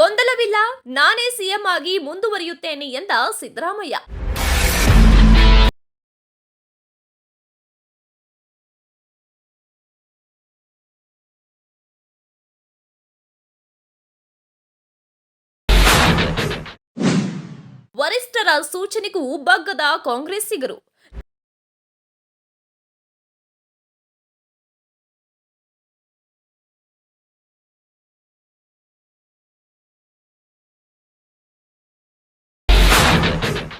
ಗೊಂದಲವಿಲ್ಲ ನಾನೇ ಸಿಎಂ ಆಗಿ ಮುಂದುವರಿಯುತ್ತೇನೆ ಎಂದ ಸಿದ್ದರಾಮಯ್ಯ. ವರಿಷ್ಠರ ಸೂಚನೆಗೂ ಬಗ್ಗದ ಕಾಂಗ್ರೆಸ್ಸಿಗರು.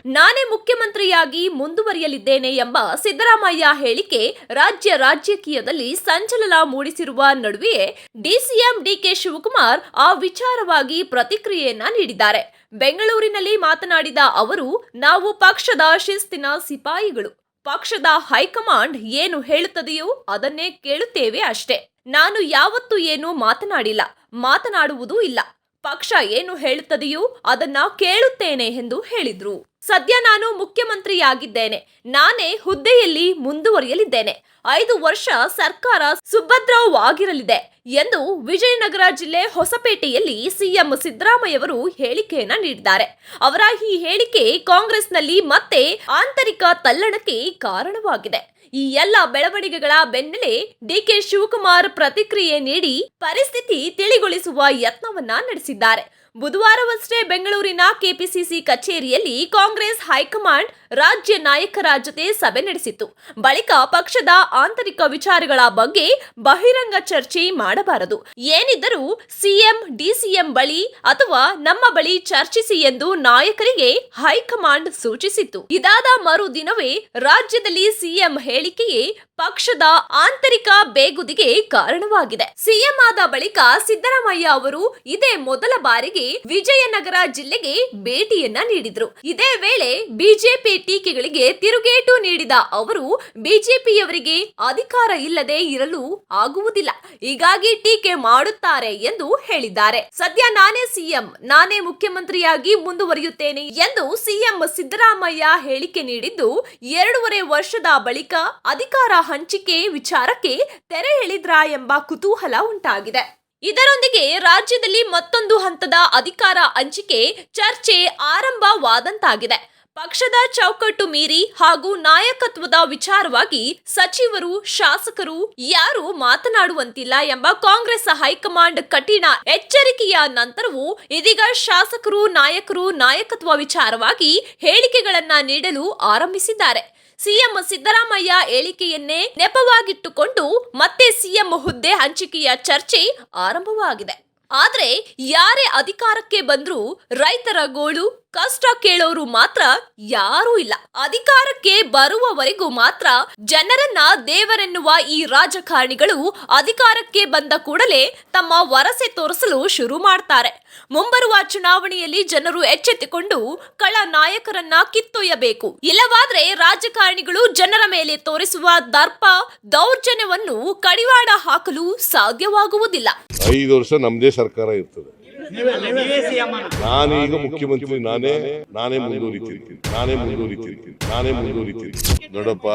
ನಾನೇ ಮುಖ್ಯಮಂತ್ರಿಯಾಗಿ ಮುಂದುವರಿಯಲಿದ್ದೇನೆ ಎಂಬ ಸಿದ್ದರಾಮಯ್ಯ ಹೇಳಿಕೆ ರಾಜ್ಯ ರಾಜಕೀಯದಲ್ಲಿ ಸಂಚಲನ ಮೂಡಿಸಿರುವ ನಡುವೆಯೇ ಡಿಸಿಎಂ ಡಿಕೆ ಶಿವಕುಮಾರ್ ಆ ವಿಚಾರವಾಗಿ ಪ್ರತಿಕ್ರಿಯೆಯನ್ನ ನೀಡಿದ್ದಾರೆ. ಬೆಂಗಳೂರಿನಲ್ಲಿ ಮಾತನಾಡಿದ ಅವರು, ನಾವು ಪಕ್ಷದ ಶಿಸ್ತಿನ ಸಿಪಾಯಿಗಳು. ಪಕ್ಷದ ಹೈಕಮಾಂಡ್ ಏನು ಹೇಳುತ್ತದೆಯೋ ಅದನ್ನೇ ಕೇಳುತ್ತೇವೆ ಅಷ್ಟೇ. ನಾನು ಯಾವತ್ತೂ ಏನು ಮಾತನಾಡಿಲ್ಲ, ಮಾತನಾಡುವುದೂ ಇಲ್ಲ. ಪಕ್ಷ ಏನು ಹೇಳುತ್ತದೆಯೋ ಅದನ್ನ ಕೇಳುತ್ತೇನೆ ಎಂದು ಹೇಳಿದ್ರು. ಸದ್ಯ ನಾನು ಮುಖ್ಯಮಂತ್ರಿಯಾಗಿದ್ದೇನೆ. ನಾನೇ ಹುದ್ದೆಯಲ್ಲಿ ಮುಂದುವರಿಯಲಿದ್ದೇನೆ. ಐದು ವರ್ಷ ಸರ್ಕಾರ ಸುಭದ್ರವಾಗಿರಲಿದೆ ಎಂದು ವಿಜಯನಗರ ಜಿಲ್ಲೆ ಹೊಸಪೇಟೆಯಲ್ಲಿ ಸಿಎಂ ಸಿದ್ದರಾಮಯ್ಯವರು ಹೇಳಿಕೆಯನ್ನ ನೀಡಿದ್ದಾರೆ. ಅವರ ಈ ಹೇಳಿಕೆ ಕಾಂಗ್ರೆಸ್ನಲ್ಲಿ ಮತ್ತೆ ಆಂತರಿಕ ತಲ್ಲಣಕ್ಕೆ ಕಾರಣವಾಗಿದೆ. ಈ ಎಲ್ಲ ಬೆಳವಣಿಗೆಗಳ ಬೆನ್ನಲ್ಲೇ ಡಿಕೆ ಶಿವಕುಮಾರ್ ಪ್ರತಿಕ್ರಿಯೆ ನೀಡಿ ಪರಿಸ್ಥಿತಿ ತಿಳಿಗೊಳಿಸುವ ಯತ್ನವನ್ನ ನಡೆಸಿದ್ದಾರೆ. ಬುಧವಾರವಷ್ಟೇ ಬೆಂಗಳೂರಿನ ಕೆಪಿಸಿಸಿ ಕಚೇರಿಯಲ್ಲಿ ಕಾಂಗ್ರೆಸ್ ಹೈಕಮಾಂಡ್ ರಾಜ್ಯ ನಾಯಕರ ಜೊತೆ ಸಭೆ ನಡೆಸಿತ್ತು. ಬಳಿಕ ಪಕ್ಷದ ಆಂತರಿಕ ವಿಚಾರಗಳ ಬಗ್ಗೆ ಬಹಿರಂಗ ಚರ್ಚೆ ಮಾಡಬಾರದು. ಏನಿದ್ದರೂ ಸಿಎಂ, ಡಿಸಿಎಂ ಬಳಿ ಅಥವಾ ನಮ್ಮ ಬಳಿ ಚರ್ಚಿಸಿ ಎಂದು ನಾಯಕರಿಗೆ ಹೈಕಮಾಂಡ್ ಸೂಚಿಸಿತ್ತು. ಇದಾದ ಮರುದಿನವೇ ರಾಜ್ಯದಲ್ಲಿ ಸಿಎಂ ಹೇಳಿಕೆಯೇ ಪಕ್ಷದ ಆಂತರಿಕ ಬೇಗುದಿಗೆ ಕಾರಣವಾಗಿದೆ. ಸಿಎಂ ಆದ ಬಳಿಕ ಸಿದ್ದರಾಮಯ್ಯ ಅವರು ಇದೇ ಮೊದಲ ಬಾರಿಗೆ ವಿಜಯನಗರ ಜಿಲ್ಲೆಗೆ ಭೇಟಿಯನ್ನ ನೀಡಿದ್ರು. ಇದೇ ವೇಳೆ ಬಿಜೆಪಿ ಟೀಕೆಗಳಿಗೆ ತಿರುಗೇಟು ನೀಡಿದ ಅವರು, ಬಿಜೆಪಿಯವರಿಗೆ ಅಧಿಕಾರ ಇಲ್ಲದೆ ಇರಲು ಆಗುವುದಿಲ್ಲ. ಹೀಗಾಗಿ ಟೀಕೆ ಮಾಡುತ್ತಾರೆ ಎಂದು ಹೇಳಿದ್ದಾರೆ. ಸದ್ಯ ನಾನೇ ಸಿಎಂ, ನಾನೇ ಮುಖ್ಯಮಂತ್ರಿಯಾಗಿ ಮುಂದುವರಿಯುತ್ತೇನೆ ಎಂದು ಸಿಎಂ ಸಿದ್ದರಾಮಯ್ಯ ಹೇಳಿಕೆ ನೀಡಿದ್ದು, ಎರಡೂವರೆ ವರ್ಷದ ಬಳಿಕ ಅಧಿಕಾರ ಹಂಚಿಕೆ ವಿಚಾರಕ್ಕೆ ತೆರೆ ಎಳೆದ್ರಾ ಎಂಬ ಕುತೂಹಲ ಉಂಟಾಗಿದೆ. ಇದರೊಂದಿಗೆ ರಾಜ್ಯದಲ್ಲಿ ಮತ್ತೊಂದು ಹಂತದ ಅಧಿಕಾರ ಹಂಚಿಕೆ ಚರ್ಚೆ ಆರಂಭವಾದಂತಾಗಿದೆ. ಪಕ್ಷದ ಚೌಕಟ್ಟು ಮೀರಿ ಹಾಗೂ ನಾಯಕತ್ವದ ವಿಚಾರವಾಗಿ ಸಚಿವರು, ಶಾಸಕರು ಯಾರು ಮಾತನಾಡುವಂತಿಲ್ಲ ಎಂಬ ಕಾಂಗ್ರೆಸ್ ಹೈಕಮಾಂಡ್ ಕಠಿಣ ಎಚ್ಚರಿಕೆಯ ನಂತರವೂ ಇದೀಗ ಶಾಸಕರು, ನಾಯಕರು ನಾಯಕತ್ವ ವಿಚಾರವಾಗಿ ಹೇಳಿಕೆಗಳನ್ನ ನೀಡಲು ಆರಂಭಿಸಿದ್ದಾರೆ. ಸಿಎಂ ಸಿದ್ದರಾಮಯ್ಯ ಹೇಳಿಕೆಯನ್ನೇ ನೆಪವಾಗಿಟ್ಟುಕೊಂಡು ಮತ್ತೆ ಸಿಎಂ ಹುದ್ದೆ ಹಂಚಿಕೆಯ ಚರ್ಚೆ ಆರಂಭವಾಗಿದೆ. ಆದರೆ ಯಾರೇ ಅಧಿಕಾರಕ್ಕೆ ಬಂದ್ರೂ ರೈತರ ಗೋಳು ಕಷ್ಟ ಕೇಳೋರು ಮಾತ್ರ ಯಾರೂ ಇಲ್ಲ. ಅಧಿಕಾರಕ್ಕೆ ಬರುವವರೆಗೂ ಮಾತ್ರ ಜನರನ್ನ ದೇವರೆನ್ನುವ ಈ ರಾಜಕಾರಣಿಗಳು ಅಧಿಕಾರಕ್ಕೆ ಬಂದ ಕೂಡಲೇ ತಮ್ಮ ವರಸೆ ತೋರಿಸಲು ಶುರು ಮಾಡ್ತಾರೆ. ಮುಂಬರುವ ಚುನಾವಣೆಯಲ್ಲಿ ಜನರು ಎಚ್ಚೆತ್ತುಕೊಂಡು ಕಳ ನಾಯಕರನ್ನ ಕಿತ್ತೊಯ್ಯಬೇಕು. ಇಲ್ಲವಾದ್ರೆ ರಾಜಕಾರಣಿಗಳು ಜನರ ಮೇಲೆ ತೋರಿಸುವ ದರ್ಪ, ದೌರ್ಜನ್ಯವನ್ನು ಕಡಿವಾಡ ಹಾಕಲು ಸಾಧ್ಯವಾಗುವುದಿಲ್ಲ. ಐದು ವರ್ಷ ನಮ್ದೇ ಸರ್ಕಾರ ಇರ್ತದೆ. ನೀವೇ ಈಗ ಮುಖ್ಯಮಂತ್ರಿ ನಾನೇ ನಾನೇ ಮುಂದುವರಿತಿರ್ತೀನಿ ನಾನೇ ಮುಂದುವರಿತಿರ್ತೀನಿ ನಾನೇ ಮುಂದುವರಿತಿರ್ತೀನಿ ನೋಡಪ್ಪ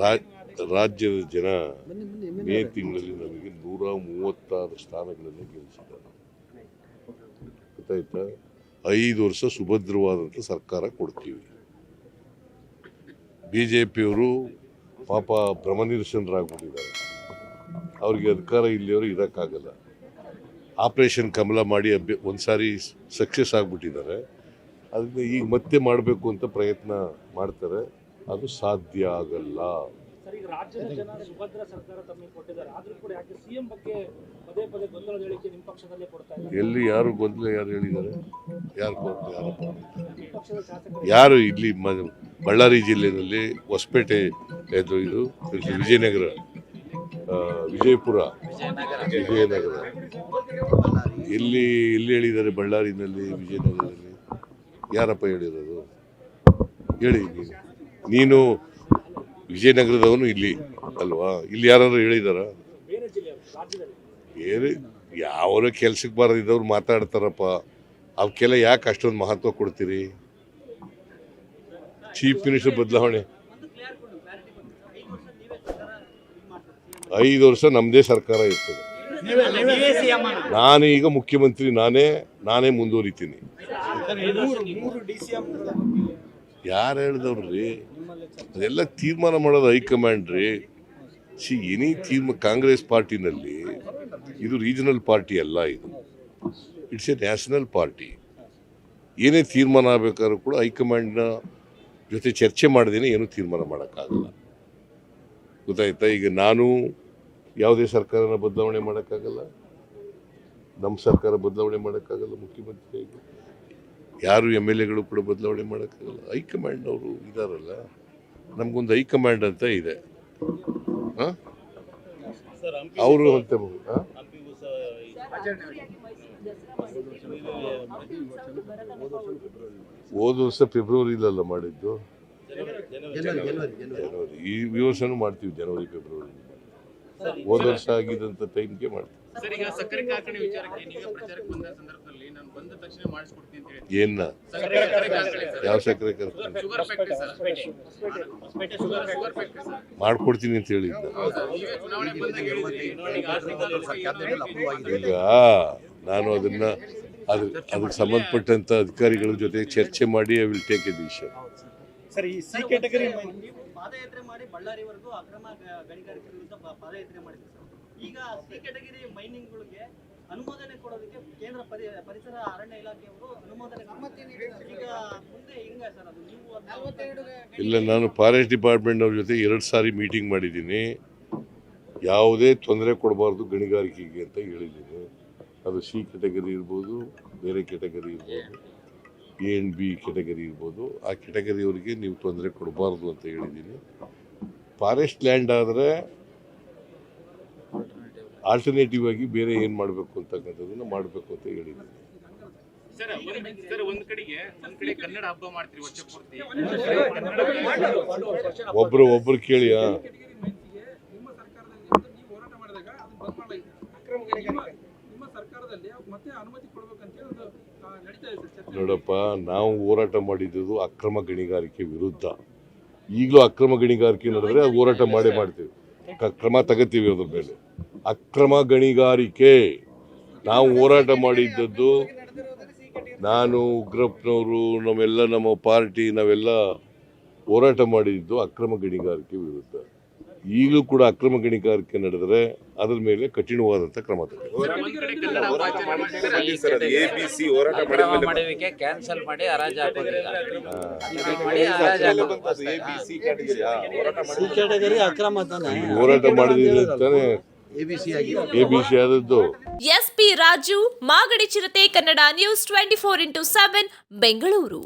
ರಾಜ್- ರಾಜ್ಯದ ಜನ ಮೇ ತಿಂಗಳಲ್ಲಿ ನಮಗೆ ನೂರ ಮೂವತ್ತಾರು ಸ್ಥಾನಗಳನ್ನು ಗೆಲ್ಲಿಸಿದ್ದಾರೆ. ಗೊತ್ತಾಯ್ತಾ? ಐದು ವರ್ಷ ಸುಭದ್ರವಾದಂಥ ಸರ್ಕಾರ ಕೊಡ್ತೀವಿ. ಬಿ ಜೆ ಪಿಯವರು ಪಾಪ ಭ್ರಮನಿರಸನರಾಗ್ಬಿಟ್ಟಿದ್ದಾರೆ ಅವ್ರಿಗೆ ಅಧಿಕಾರ ಇಲ್ಲಿಯವರು ಇರೋಕ್ಕಾಗಲ್ಲ. ಆಪರೇಷನ್ ಕಮಲ ಮಾಡಿ ಅಭ್ಯ ಒಂದು ಸಾರಿ ಸಕ್ಸಸ್ ಆಗಿಬಿಟ್ಟಿದ್ದಾರೆ. ಅದನ್ನ ಈಗ ಮತ್ತೆ ಮಾಡಬೇಕು ಅಂತ ಪ್ರಯತ್ನ ಮಾಡ್ತಾರೆ. ಅದು ಸಾಧ್ಯ ಆಗಲ್ಲ. ಎಲ್ಲಿ ಯಾರು ಗೊಂದಲ ಯಾರು ಹೇಳಿದ್ದಾರೆ? ಯಾರು ಶಾಸಕರು ಯಾರು ಇಲ್ಲಿ ಬಳ್ಳಾರಿ ಜಿಲ್ಲೆಯಲ್ಲಿ ಹೊಸಪೇಟೆ ಇದು ವಿಜಯನಗರ. ವಿಜಯಪುರ. ವಿಜಯನಗರ. ಎಲ್ಲಿ ಎಲ್ಲಿ ಹೇಳಿದ್ದಾರೆ ಬಳ್ಳಾರಿನಲ್ಲಿ ವಿಜಯನಗರದಲ್ಲಿ? ಯಾರಪ್ಪ ಹೇಳಿರೋದು? ಹೇಳಿ ನೀನು. ನೀನು ವಿಜಯನಗರದವನು ಇಲ್ಲಿ ಅಲ್ವಾ? ಇಲ್ಲಿ ಯಾರು ಹೇಳಿದಾರ? ಬೇರೆ ಯಾವ ಕೆಲ್ಸಕ್ಕೆ ಬಾರದಿದ್ದವ್ರು ಮಾತಾಡ್ತಾರಪ್ಪ. ಅವಕ್ಕೆಲ್ಲ ಯಾಕೆ ಅಷ್ಟೊಂದು ಮಹತ್ವ ಕೊಡ್ತೀರಿ? ಚೀಫ್ ಮಿನಿಸ್ಟರ್ ಬದಲಾವಣೆ. ಐದು ವರ್ಷ ನಮ್ಮದೇ ಸರ್ಕಾರ ಇರ್ತದೆ. ನಾನು ಈಗ ಮುಖ್ಯಮಂತ್ರಿ, ನಾನೇ ನಾನೇ ಮುಂದುವರಿತೀನಿ. ಯಾರು ಹೇಳ್ದವ್ರಿ ಅದೆಲ್ಲ ತೀರ್ಮಾನ ಮಾಡೋದು ಹೈಕಮಾಂಡ್ ರೀ. ಸಿ ಎನಿ ತೀರ್ಮ, ಕಾಂಗ್ರೆಸ್ ಪಾರ್ಟಿನಲ್ಲಿ, ಇದು ರೀಜನಲ್ ಪಾರ್ಟಿ ಅಲ್ಲ ಇದು. ಇಟ್ಸ್ ಎ ನ್ಯಾಷನಲ್ ಪಾರ್ಟಿ ಏನೇ ತೀರ್ಮಾನ ಆಗಬೇಕಾದ್ರೂ ಕೂಡ ಹೈಕಮಾಂಡ್ನ ಜೊತೆ ಚರ್ಚೆ ಮಾಡದೇನೆ ಏನೂ ತೀರ್ಮಾನ ಮಾಡೋಕ್ಕಾಗಲ್ಲ. ಗೊತ್ತಾಯ್ತಾ? ಈಗ ನಾನು ಯಾವುದೇ ಸರ್ಕಾರನ ಬದಲಾವಣೆ ಮಾಡೋಕ್ಕಾಗಲ್ಲ. ನಮ್ಮ ಸರ್ಕಾರ ಬದಲಾವಣೆ ಮಾಡೋಕ್ಕಾಗಲ್ಲ ಮುಖ್ಯಮಂತ್ರಿಯಾಗಿ. ಯಾರು ಎಂ ಎಲ್ ಎಗಳು ಕೂಡ ಬದಲಾವಣೆ ಮಾಡೋಕ್ಕಾಗಲ್ಲ. ಹೈಕಮಾಂಡ್ ಅವರು ಇದಾರಲ್ಲ ನಮಗೊಂದು ಹೈಕಮಾಂಡ್ ಅಂತ ಇದೆ. ಅವರು ಅಂತ? ಹೋದ ವರ್ಷ ಫೆಬ್ರವರಿಲಲ್ಲ ಮಾಡಿದ್ದು? ಜನವರಿ ಈ ವರ್ಷನೂ ಮಾಡ್ತೀವಿ ಜನವರಿ ಫೆಬ್ರವರಿ. ಹೋದ ವರ್ಷ ಆಗಿದ್ದಂಥ ಟೈಮ್ಗೆ ಮಾಡ್ತೀವಿ ಸರ್ ಈಗ ಸಕ್ಕರೆ ಕಾರ್ಖಾನೆ ವಿಚಾರಕ್ಕೆ ನೀವೇ ಪ್ರಚಾರಕ್ಕೆ ಬಂದ ಸಂದರ್ಭದಲ್ಲಿ ನಾನು ಬಂದ ತಕ್ಷಣ ಮಾಡಿಸ್ಕೊಡ್ತೀನಿ ಅಂತ ಹೇಳಿ ಏನ್ನ ಸಕ್ಕರೆ ಕಾರ್ಖಾನೆ ಸರ್ ಯಾವ ಸಕ್ಕರೆ ಕಾರ್ಖಾನೆ? Sugar factory sir. Sugar sugar factory sir. ಮಾಡ್ಕೊಡ್ತೀನಿ ಅಂತ ಹೇಳಿದ್ದ ನೀವೇ ಚುನಾವಣೆ ಬಂದಾಗ ಹೇಳಿದ್ರಿ. ಈಗ ನಾನು ಅದನ್ನ ಅದ್ರ ಅದಕ್ಕೆ ಸಂಬಂಧಪಟ್ಟಂತ ಅಧಿಕಾರಿಗಳ ಜೊತೆ ಚರ್ಚೆ ಮಾಡಿ I will take a decision sir ಈ ಸಿ ಕ್ಯಾಟಗರಿ ಪಾದಯಾತ್ರೆ ಮಾಡಿ ಬಳ್ಳಾರಿವರೆಗೂ ಅಕ್ರಮ ಗಣಿಗಾರಿಕೆ ವಿರುದ್ಧ ಪಾದಯಾತ್ರೆ ಮಾಡಿದ್ರು ಸರ್. ಈಗ ಸಿ ಕೆಟಗಿರಿ ಮೈನಿಂಗ್ಗಳಿಗೆ ಅನುಮೋದನೆ ಕೊಡೋದಕ್ಕೆ ಕೇಂದ್ರ ಪರಿ ಪರಿಸರ ಅರಣ್ಯ ಇಲಾಖೆಯವರು ಅನುಮೋದನೆ. ಈಗ ಮುಂದೆ ಹೆಂಗ ಸರ್ ಅದು? ನೀವು ಇಲ್ಲ ನಾನು ಫಾರೆಸ್ಟ್ ಡಿಪಾರ್ಟ್ಮೆಂಟ್ ಅವ್ರ ಜೊತೆ ಎರಡು ಸಾರಿ ಮೀಟಿಂಗ್ ಮಾಡಿದ್ದೀನಿ. ಯಾವುದೇ ತೊಂದರೆ ಕೊಡಬಾರ್ದು ಗಣಿಗಾರಿಕೆಗೆ ಅಂತ ಹೇಳಿದ್ದೀನಿ. ಅದು ಸಿ ಕೆಟಗರಿ ಇರ್ಬೋದು ಬೇರೆ ಕೆಟಗರಿ ಇರ್ಬೋದು. ಎ ಆ್ಯಂಡ್ ಬಿ ಕೆಟಗರಿ ಇರ್ಬೋದು. ಆ ಕೆಟಗರಿಯವರಿಗೆ ನೀವು ತೊಂದರೆ ಕೊಡಬಾರ್ದು ಅಂತ ಹೇಳಿದ್ದೀನಿ ಫಾರೆಸ್ಟ್ ಲ್ಯಾಂಡ್ ಆದರೆ ಆಲ್ಟರ್ನೇಟಿವ್ ಆಗಿ ಬೇರೆ ಏನು ಮಾಡಬೇಕು ಅಂತಕ್ಕಂಥದ್ದನ್ನು ಮಾಡಬೇಕು ಅಂತ ಹೇಳಿದ್ದೀನಿ ಒಬ್ರು ಒಬ್ರು ಸರ್ ನೋಡಪ್ಪ, ನಾವು ಹೋರಾಟ ಮಾಡಿದ್ದು ಅಕ್ರಮ ಗಣಿಗಾರಿಕೆ ವಿರುದ್ಧ. ಈಗಲೂ ಅಕ್ರಮ ಗಣಿಗಾರಿಕೆ ನಡೆದ್ರೆ ಹೋರಾಟ ಮಾಡೇ ಮಾಡ್ತೀವಿ. ಕ್ರಮ ತಗೋತೀವಿ ಅದ್ರ ಮೇಲೆ. ಅಕ್ರಮ ಗಣಿಗಾರಿಕೆ. ನಾವು ಹೋರಾಟ ಮಾಡಿದ್ದದ್ದು ನಾನು, ಉಗ್ರಪ್ಪನವರು, ನಮ್ಮೆಲ್ಲ ನಮ್ಮ ಪಾರ್ಟಿ, ನಾವೆಲ್ಲ ಹೋರಾಟ ಮಾಡಿದ್ದು ಅಕ್ರಮ ಗಣಿಗಾರಿಕೆ ವಿರುದ್ಧ. ಈಗಲೂ ಕೂಡ ಅಕ್ರಮ ಗಣಿಗಾರಿಕೆ ನಡೆದರೆ ಅದರ ಮೇಲೆ ಕಠಿಣವಾದಂತಹ ಕ್ರಮ ಅಕ್ರಮ ಕ್ಯಾನ್ಸಲ್ ಮಾಡಿ ಹೋರಾಟ ಮಾಡಿದ್ರೆ ತಾನೇ? ಎಸ್ಪಿ ರಾಜು ಮಾಗಡಿ ಚಿರತೆ Kannada news twenty four into seven Bengaluru.